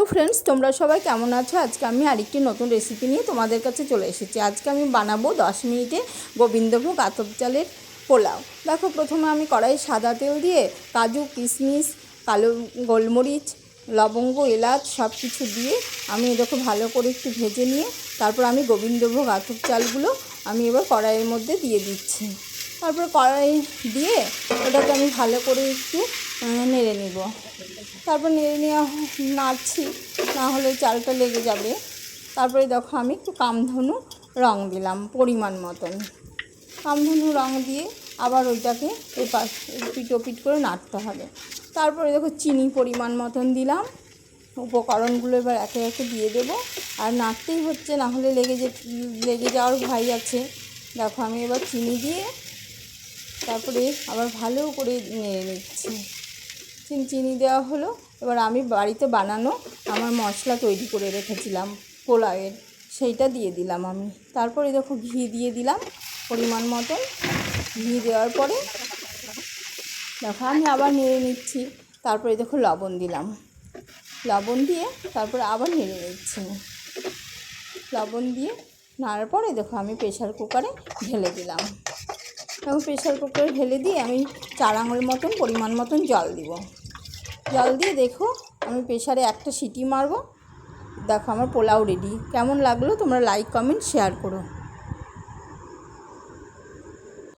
Hello friends, তোমরা সবাই কেমন আছো? আজকে আমি আরেকটি নতুন রেসিপি নিয়ে তোমাদের কাছে চলে এসেছি। আজকে আমি বানাবো দশ মিনিটে গোবিন্দভোগ আতপ চালের পোলাও। দেখো, প্রথমে আমি কড়াই সাদা তেল দিয়ে কাজু, কিশমিশ, কালো গোলমরিচ, লবঙ্গ, এলাচ সব কিছু দিয়ে আমি এরকম ভালো করে একটু ভেজে নিয়ে তারপর আমি গোবিন্দভোগ আতপ চালগুলো আমি এবার কড়াইয়ের মধ্যে দিয়ে দিচ্ছি। তারপর কড়াই দিয়ে ওটাকে আমি ভালো করে একটু নেড়ে নিব। তারপর নেড়ে নেওয়া নাড়ছি, না হলে চালটা লেগে যাবে। তারপরে দেখো আমি একটু কামধনু রং দিলাম, পরিমাণ মতন। কামধনু রং দিয়ে আবার ওইটাকে পিট পিট করে নাড়তে হবে। তারপরে দেখো চিনি পরিমাণ মতন দিলাম। উপকরণগুলো এবার একে একে দিয়ে দেবো। আর নাড়তেই হচ্ছে, না হলে লেগে যে, লেগে যাওয়ার ভয় আছে। দেখো আমি এবার চিনি দিয়ে তারপরে আবার ভালো করে নেড়ে নিচ্ছি। চিনি চিনি দেওয়া হলো। এবার আমি বাড়িতে বানানো আমার মশলা তৈরি করে রেখেছিলাম, পোলাওয়ের। সেইটা দিয়ে দিলাম আমি। তারপরে দেখো ঘি দিয়ে দিলাম পরিমাণ মতন। ঘি দেওয়ার পরে দেখো আমি আবার নেড়ে নিচ্ছি। তারপরে দেখো লবণ দিলাম। লবণ দিয়ে তারপরে আবার নেড়ে নিচ্ছি। লবণ দিয়ে নাড়ার পরে দেখো আমি প্রেশার কুকারে ঢেলে দিলাম। এখন প্রেশার কুকার ঢেলে দিয়ে আমি চার আঙুল মতন, পরিমাণ মতন জল দিব। জল দিয়ে দেখো, আমি প্রেশারে একটা সিটি মারবো। দেখো, আমার পোলাও রেডি কেমন লাগল তোমরা লাইক কমেন্ট শেয়ার করো।